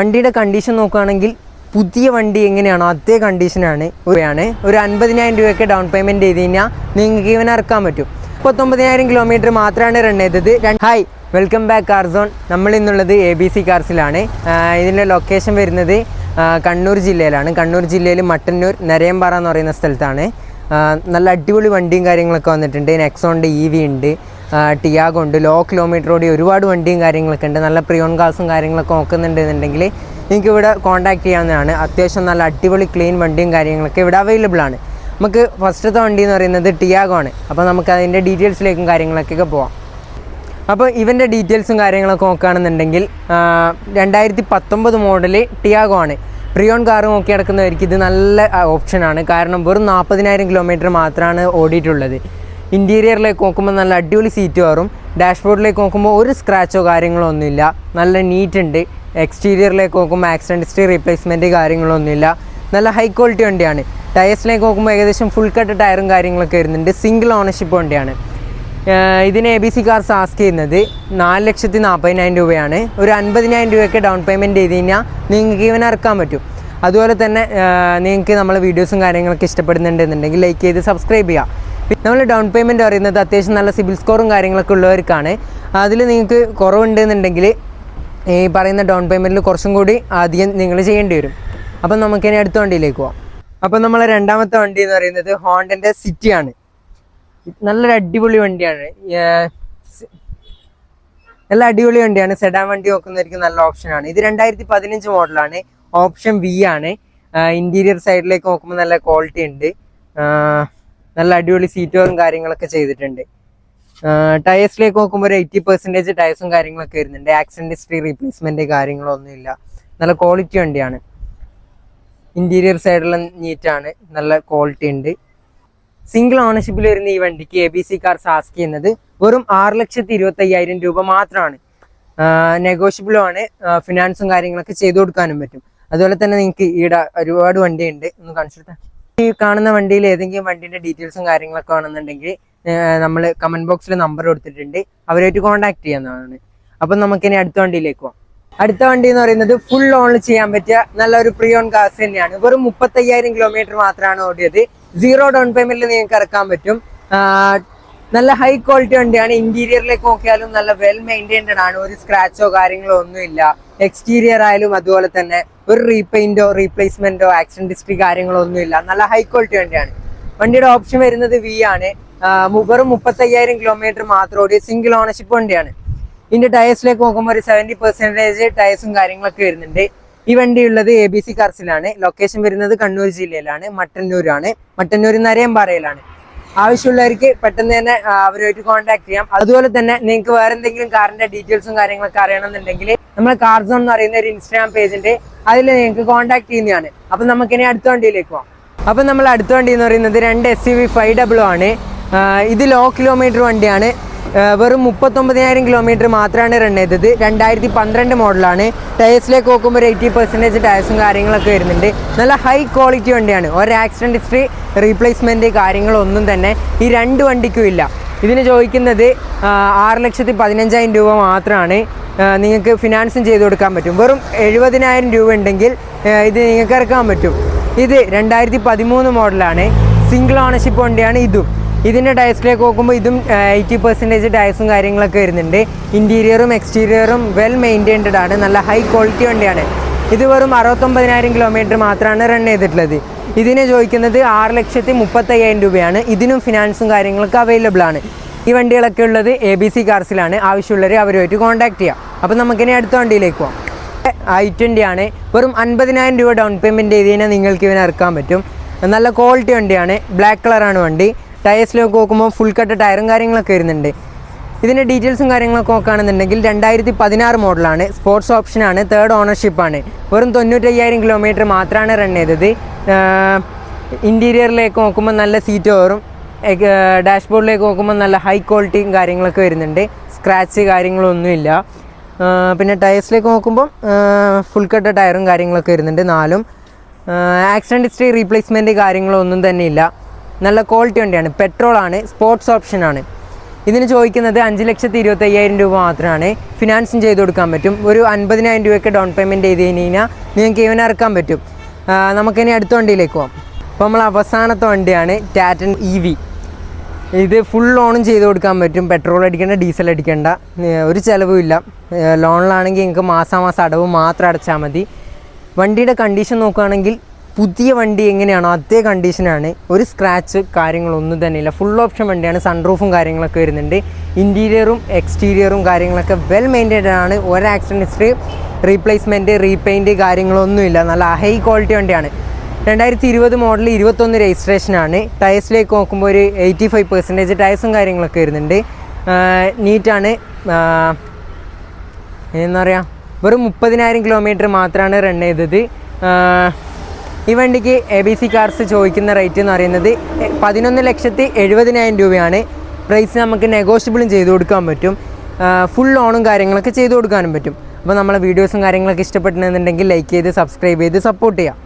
വണ്ടിയുടെ കണ്ടീഷൻ നോക്കുകയാണെങ്കിൽ പുതിയ വണ്ടി എങ്ങനെയാണോ? അതേ കണ്ടീഷനാണ് ആണ്. ഒരു അൻപതിനായിരം രൂപയൊക്കെ ഡൗൺ പേയ്മെന്റ് ചെയ്ത് കഴിഞ്ഞാൽ നിങ്ങൾക്ക് ഇവൻ ഇറക്കാൻ പറ്റും. മുപ്പത്തൊമ്പതിനായിരം കിലോമീറ്റർ മാത്രമാണ് റൺ ചെയ്തത്. Hi welcome back car zone നമ്മൾ ഇന്നുള്ളത് എ ബി സി കാർസിലാണ് ഇതിന്റെ ലൊക്കേഷൻ വരുന്നത് കണ്ണൂർ ജില്ലയിലാണ്. കണ്ണൂർ ജില്ലയിൽ മട്ടന്നൂർ നരയമ്പാറ എന്ന് പറയുന്ന സ്ഥലത്താണ്. നല്ല അടിപൊളി വണ്ടിയും കാര്യങ്ങളൊക്കെ വന്നിട്ടുണ്ട്. നെക്സോണിന്റെ ഇ വി ഉണ്ട്. ടിയാഗോ ഉണ്ട്. ലോ കിലോമീറ്റർ ഓടി ഒരുപാട് വണ്ടിയും കാര്യങ്ങളൊക്കെ ഉണ്ട്. നല്ല പ്രിയോൺ കാസും കാര്യങ്ങളൊക്കെ നോക്കുന്നുണ്ടെന്നുണ്ടെങ്കിൽ ഇവിടെ കോൺടാക്ട് ചെയ്യാവുന്നതാണ്. അത്യാവശ്യം നല്ല അടിപൊളി ക്ലീൻ വണ്ടിയും കാര്യങ്ങളൊക്കെ ഇവിടെ അവൈലബിൾ ആണ്. നമുക്ക് ഫസ്റ്റത്തെ വണ്ടി എന്ന് പറയുന്നത് ടിയാഗോ ആണ്. അപ്പോൾ നമുക്ക് അതിന്റെ ഡീറ്റെയിൽസിലേക്കും കാര്യങ്ങളൊക്കെ പോവാം. അപ്പോൾ ഇവന്റെ ഡീറ്റെയിൽസും കാര്യങ്ങളൊക്കെ നോക്കുകയാണെന്നുണ്ടെങ്കിൽ രണ്ടായിരത്തി പത്തൊമ്പത് മോഡൽ ടിയാഗോ ആണ്. പ്രിയോൺ കാർ നോക്കി നടക്കുന്നവർക്ക് ഇത് നല്ല ഓപ്ഷനാണ് കാരണം വെറും നാൽപ്പതിനായിരം കിലോമീറ്റർ മാത്രമാണ് ഓടിയിട്ടുള്ളത്. ഇന്റീരിയറിലേക്ക് നോക്കുമ്പോൾ നല്ല അടിപൊളി സീറ്റ് കയറും ഡാഷ്ബോർഡിലേക്ക് നോക്കുമ്പോൾ ഒരു സ്ക്രാച്ചോ കാര്യങ്ങളോ ഒന്നുമില്ല. നല്ല നീറ്റ് ഉണ്ട്. എക്സ്റ്റീരിയറിലേക്ക് നോക്കുമ്പോൾ ആക്സിഡന്റ് ഹിസ്റ്ററി റീപ്ലേസ്മെന്റ് കാര്യങ്ങളൊന്നുമില്ല നല്ല ഹൈ ക്വാളിറ്റി വണ്ടിയാണ്. ടയേഴ്സിലേക്ക് നോക്കുമ്പോൾ ഏകദേശം ഫുൾ കട്ട് ടയറും കാര്യങ്ങളൊക്കെ വരുന്നുണ്ട്. സിംഗിൾ ഓണർഷിപ്പ് വണ്ടിയാണ്. ഇതിന് A B C cars ask ചെയ്യുന്നത് നാല് ലക്ഷത്തി നാൽപ്പതിനായിരം രൂപയാണ്. ഒരു അൻപതിനായിരം രൂപയൊക്കെ ഡൗൺ പേയ്മെന്റ് ചെയ്ത് കഴിഞ്ഞാൽ നിങ്ങൾക്ക് ഇവൻ ഇറക്കാൻ പറ്റും. അതുപോലെ തന്നെ നിങ്ങൾക്ക് നമ്മളെ വീഡിയോസും കാര്യങ്ങളൊക്കെ ഇഷ്ടപ്പെടുന്നുണ്ടെന്നുണ്ടെങ്കിൽ ലൈക്ക് ചെയ്ത് സബ്സ്ക്രൈബ് ചെയ്യുക. നമ്മൾ ഡൗൺ പേയ്മെന്റ് പറയുന്നത് അത്യാവശ്യം നല്ല സിബിൽ സ്കോറും കാര്യങ്ങളൊക്കെ ഉള്ളവർക്കാണ്. അതിൽ നിങ്ങൾക്ക് കുറവുണ്ടെന്നുണ്ടെങ്കിൽ ഈ പറയുന്ന ഡൗൺ പേയ്മെന്റിൽ കുറച്ചും കൂടി ആദ്യം നിങ്ങൾ ചെയ്യേണ്ടി വരും. അപ്പം നമുക്കിനി അടുത്ത വണ്ടിയിലേക്ക് പോവാം. അപ്പം നമ്മളെ രണ്ടാമത്തെ വണ്ടി എന്ന് പറയുന്നത് ഹോണ്ടന്റെ സിറ്റിയാണ്. നല്ലൊരു അടിപൊളി വണ്ടിയാണ്. നല്ല അടിപൊളി വണ്ടിയാണ്. സെഡാൻ വണ്ടി നോക്കുന്നവർക്ക് നല്ല ഓപ്ഷനാണ് ഇത് രണ്ടായിരത്തി പതിനഞ്ച് മോഡലാണ് ഓപ്ഷൻ വി ആണ്. ഇന്റീരിയർ സൈഡിലേക്ക് നോക്കുമ്പോൾ നല്ല ക്വാളിറ്റി ഉണ്ട്. നല്ല അടിപൊളി സീറ്റുകളും കാര്യങ്ങളൊക്കെ ചെയ്തിട്ടുണ്ട്. ടയേഴ്സിലേക്ക് നോക്കുമ്പോൾ ഒരു എയ്റ്റി പെർസെന്റേജ് ടയേഴ്സും കാര്യങ്ങളൊക്കെ വരുന്നുണ്ട്. ആക്സിഡന്റ് ഹിസ്റ്ററി റീപ്ലേസ്മെന്റ് കാര്യങ്ങളൊന്നുമില്ല നല്ല ക്വാളിറ്റി വണ്ടിയാണ്. ഇന്റീരിയർ സൈഡെല്ലാം നീറ്റാണ് നല്ല ക്വാളിറ്റി ഉണ്ട്. സിംഗിൾ ഓണർഷിപ്പിൽ വരുന്ന ഈ വണ്ടിക്ക് A B C cars ask ചെയ്യുന്നത് വെറും ആറ് ലക്ഷത്തി ഇരുപത്തി അയ്യായിരം രൂപ മാത്രമാണ്. നെഗോഷ്യബിളും ആണ്. ഫിനാൻസും കാര്യങ്ങളൊക്കെ ചെയ്തു കൊടുക്കാനും പറ്റും. അതുപോലെ തന്നെ നിങ്ങൾക്ക് ഈടെ ഒരുപാട് വണ്ടിയുണ്ട്. ഒന്ന് കാണിച്ചിട്ട് ഈ കാണുന്ന വണ്ടിയിൽ ഏതെങ്കിലും വണ്ടിയുടെ ഡീറ്റെയിൽസും കാര്യങ്ങളൊക്കെ വേണമെന്നുണ്ടെങ്കിൽ നമ്മൾ കമന്റ് ബോക്സിൽ നമ്പർ കൊടുത്തിട്ടുണ്ട്. അവരുമായിട്ട് കോൺടാക്ട് ചെയ്യാവുന്നതാണ്. അപ്പം നമുക്കിനി അടുത്ത വണ്ടിയിലേക്ക് പോകാം അടുത്ത വണ്ടി എന്ന് പറയുന്നത് ഫുൾ ഓണിൽ ചെയ്യാൻ പറ്റിയ നല്ലൊരു പ്രീ ഓൺ കാസ് തന്നെയാണ്. വെറും മുപ്പത്തയ്യായിരം കിലോമീറ്റർ മാത്രമാണ് ഓടിയത്. സീറോ ഡൗൺ പേയ്മെന്റിൽ നിങ്ങൾക്ക് ഇറക്കാൻ പറ്റും. നല്ല ഹൈ ക്വാളിറ്റി വണ്ടിയാണ്. ഇന്റീരിയറിലേക്ക് നോക്കിയാലും നല്ല വെൽ മെയിന്റൈൻഡ് ആണ്. ഒരു സ്ക്രാച്ചോ കാര്യങ്ങളോ ഒന്നുമില്ല. എക്സ്റ്റീരിയർ ആയാലും അതുപോലെ തന്നെ ഒരു റീപെയിന്റോ റീപ്ലേസ്മെന്റോ ആക്സിഡന്റ് ഹിസ്റ്ററി കാര്യങ്ങളോ ഒന്നുമില്ല നല്ല ഹൈ ക്വാളിറ്റി വണ്ടിയാണ്. വണ്ടിയുടെ ഓപ്ഷൻ വരുന്നത് വി ആണ്. വെറും മുപ്പത്തയ്യായിരം കിലോമീറ്റർ മാത്രം ഓടിയ സിംഗിൾ ഓണർഷിപ്പ് വണ്ടിയാണ്. ഇതിന്റെ ടയേഴ്സിലേക്ക് നോക്കുമ്പോൾ ഒരു സെവന്റി പെർസെന്റേജ് ടയേഴ്സും കാര്യങ്ങളൊക്കെ വരുന്നുണ്ട്. ഈ വണ്ടി ഉള്ളത് എ ബി സി കാർസിലാണ് ലൊക്കേഷൻ വരുന്നത് കണ്ണൂർ ജില്ലയിലാണ്. മട്ടന്നൂരാണ്. മട്ടന്നൂർ നരയമ്പാറയിലാണ് ആവശ്യമുള്ളവർക്ക് പെട്ടെന്ന് തന്നെ അവരുമായിട്ട് കോൺടാക്ട് ചെയ്യാം. അതുപോലെ തന്നെ നിങ്ങൾക്ക് വേറെ എന്തെങ്കിലും കാറിന്റെ ഡീറ്റെയിൽസും കാര്യങ്ങളൊക്കെ അറിയണമെന്നുണ്ടെങ്കിൽ നമ്മൾ കാർസോൺ എന്ന് പറയുന്ന ഒരു ഇൻസ്റ്റാഗ്രാം പേജ് ഉണ്ട്. അതിൽ നിങ്ങൾക്ക് കോൺടാക്ട് ചെയ്യുന്നതാണ്. അപ്പം നമുക്കിനി അടുത്ത വണ്ടിയിലേക്ക് പോകാം അപ്പം നമ്മൾ അടുത്ത വണ്ടി എന്ന് പറയുന്നത് രണ്ട് S C V five double ആണ്. ഇത് ലോ കിലോമീറ്റർ വണ്ടിയാണ്. വെറും മുപ്പത്തൊമ്പതിനായിരം കിലോമീറ്റർ മാത്രമാണ് റൺ ചെയ്തത്. രണ്ടായിരത്തി പന്ത്രണ്ട് മോഡലാണ് ടയേഴ്സിലേക്ക് നോക്കുമ്പോൾ ഒരു എയ്റ്റി പെർസെന്റേജ് ടയേഴ്സും കാര്യങ്ങളൊക്കെ വരുന്നുണ്ട്. നല്ല ഹൈ ക്വാളിറ്റി വണ്ടിയാണ്. ഒരു ആക്സിഡന്റ് ഹിസ്റ്ററി റീപ്ലേസ്മെന്റ് കാര്യങ്ങളൊന്നും തന്നെ ഈ രണ്ട് വണ്ടിക്കും ഇല്ല. ഇതിന് ചോദിക്കുന്നത് ആറ് ലക്ഷത്തി പതിനഞ്ചായിരം രൂപ മാത്രമാണ് നിങ്ങൾക്ക് ഫിനാൻസും ചെയ്ത് കൊടുക്കാൻ പറ്റും. വെറും എഴുപതിനായിരം രൂപ ഉണ്ടെങ്കിൽ ഇത് നിങ്ങൾക്ക് ഇറക്കാൻ പറ്റും. ഇത് രണ്ടായിരത്തി പതിമൂന്ന് മോഡലാണ് സിംഗിൾ ഓണർഷിപ്പ് വണ്ടിയാണ് ഇതും. ഇതിന്റെ ടയർസിലേക്ക് നോക്കുമ്പോൾ ഇതും എയ്റ്റി പെർസെന്റേജ് ടയർസും കാര്യങ്ങളൊക്കെ വരുന്നുണ്ട്. ഇന്റീരിയറും എക്സ്റ്റീരിയറും വെൽ മെയിന്റൈൻഡ് ആണ്. നല്ല ഹൈ ക്വാളിറ്റി വണ്ടിയാണ്. ഇത് വെറും അറുപത്തൊമ്പതിനായിരം കിലോമീറ്റർ മാത്രമാണ് റൺ ചെയ്തിട്ടുള്ളത്. ഇതിന് ചോദിക്കുന്നത് ആറ് ലക്ഷത്തി മുപ്പത്തയ്യായിരം രൂപയാണ്. ഇതിനും ഫിനാൻസും കാര്യങ്ങളൊക്കെ അവൈലബിൾ ആണ്. ഈ വണ്ടികളൊക്കെ ഉള്ളത് എ ബി സി കാർസിലാണ് ആവശ്യമുള്ളവർ അവരുമായിട്ട് കോൺടാക്ട് ചെയ്യാം. അപ്പം നമുക്കിനി അടുത്ത വണ്ടിയിലേക്ക് പോകാം ഐ ട്വന്റി ആണ്. വെറും അൻപതിനായിരം രൂപ ഡൗൺ പേയ്മെന്റ് ചെയ്ത് കഴിഞ്ഞാൽ നിങ്ങൾക്ക് ഇവനെ ഇറക്കാൻ പറ്റും. നല്ല ക്വാളിറ്റി വണ്ടിയാണ്. ബ്ലാക്ക് കളറാണ് വണ്ടി. ടയേഴ്സിലേക്ക് നോക്കുമ്പോൾ ഫുൾ കട്ട് ടയറും കാര്യങ്ങളൊക്കെ വരുന്നുണ്ട്. ഇതിന്റെ ഡീറ്റെയിൽസും കാര്യങ്ങളൊക്കെ നോക്കുകയാണെന്നുണ്ടെങ്കിൽ രണ്ടായിരത്തി പതിനാറ് മോഡലാണ് സ്പോർട്സ് ഓപ്ഷനാണ് തേർഡ് ഓണർഷിപ്പാണ് വെറും തൊണ്ണൂറ്റയ്യായിരം കിലോമീറ്റർ മാത്രമാണ് റൺ ചെയ്തത്. ഇന്റീരിയറിലേക്ക് നോക്കുമ്പോൾ നല്ല സീറ്റ് കയറും. ഡാഷ്ബോർഡിലേക്ക് നോക്കുമ്പോൾ നല്ല ഹൈ ക്വാളിറ്റിയും കാര്യങ്ങളൊക്കെ വരുന്നുണ്ട്. സ്ക്രാച്ച് കാര്യങ്ങളൊന്നുമില്ല. പിന്നെ ടയേഴ്സിലേക്ക് നോക്കുമ്പോൾ ഫുൾ കട്ട് ടയറും കാര്യങ്ങളൊക്കെ വരുന്നുണ്ട് നാലും. ആക്സിഡന്റ് ഹിസ്റ്ററി റീപ്ലേസ്മെന്റ് കാര്യങ്ങളൊന്നും തന്നെ ഇല്ല നല്ല ക്വാളിറ്റി വണ്ടിയാണ്. പെട്രോളാണ് സ്പോർട്സ് ഓപ്ഷനാണ് ഇതിന് ചോദിക്കുന്നത് അഞ്ച് ലക്ഷത്തി ഇരുപത്തി അയ്യായിരം രൂപ മാത്രമാണ്. ഫിനാൻസും ചെയ്ത് കൊടുക്കാൻ പറ്റും. ഒരു അൻപതിനായിരം രൂപയ്ക്ക് ഡൗൺ പേയ്മെന്റ് ചെയ്ത് കഴിഞ്ഞ് കഴിഞ്ഞാൽ നിങ്ങൾക്ക് ഇവനെ ഇറക്കാൻ പറ്റും. നമുക്കിനി അടുത്ത വണ്ടിയിലേക്ക് പോകാം അപ്പോൾ നമ്മൾ അവസാനത്തെ വണ്ടിയാണ് ടാറ്റൻ ഇ വി ഇത് ഫുൾ ലോണും ചെയ്ത് കൊടുക്കാൻ പറ്റും. പെട്രോൾ അടിക്കേണ്ട ഡീസൽ അടിക്കേണ്ട. ഒരു ചിലവുമില്ല ലോണിലാണെങ്കിൽ നിങ്ങൾക്ക് മാസാമാസം അടവ് മാത്രം അടച്ചാൽ മതി. വണ്ടിയുടെ കണ്ടീഷൻ നോക്കുകയാണെങ്കിൽ പുതിയ വണ്ടി എങ്ങനെയാണോ അതേ കണ്ടീഷനാണ് ഒരു സ്ക്രാച്ച് കാര്യങ്ങളൊന്നും തന്നെ ഇല്ല. ഫുൾ ഓപ്ഷൻ വണ്ടിയാണ്. സൺറൂഫും കാര്യങ്ങളൊക്കെ വരുന്നുണ്ട്. ഇന്റീരിയറും എക്സ്റ്റീരിയറും കാര്യങ്ങളൊക്കെ വെൽ മെയിന്റൈൻഡ് ആണ്. ഒരു ആക്സിഡന്റ് ഹിസ്റ്ററി റീപ്ലേസ്മെന്റ് റീപെയിന്റ് കാര്യങ്ങളൊന്നുമില്ല നല്ല ഹൈ ക്വാളിറ്റി വണ്ടിയാണ്. രണ്ടായിരത്തി ഇരുപത് മോഡൽ ഇരുപത്തൊന്ന് രജിസ്ട്രേഷനാണ് ടയർസിലേക്ക് നോക്കുമ്പോൾ ഒരു എയ്റ്റി ഫൈവ് പെർസെന്റേജ് ടയർസും കാര്യങ്ങളൊക്കെ വരുന്നുണ്ട്. നീറ്റാണ് എന്താ പറയുക വെറും മുപ്പതിനായിരം കിലോമീറ്റർ മാത്രമാണ് റൺ ചെയ്തത്. ഈ വണ്ടിക്ക് എ ബി സി കാർസ് ചോദിക്കുന്ന റേറ്റ് എന്ന് പറയുന്നത് പതിനൊന്ന് ലക്ഷത്തി എഴുപതിനായിരം രൂപയാണ്. പ്രൈസ് നമുക്ക് നെഗോഷ്യബിളും ചെയ്ത് കൊടുക്കാൻ പറ്റും. ഫുൾ ലോണും കാര്യങ്ങളൊക്കെ ചെയ്ത് കൊടുക്കാനും പറ്റും. അപ്പോൾ നമ്മളെ വീഡിയോസും കാര്യങ്ങളൊക്കെ ഇഷ്ടപ്പെട്ടിട്ടുണ്ടെന്നുണ്ടെങ്കിൽ ലൈക്ക് ചെയ്ത് സബ്സ്ക്രൈബ് ചെയ്ത് സപ്പോർട്ട് ചെയ്യാം.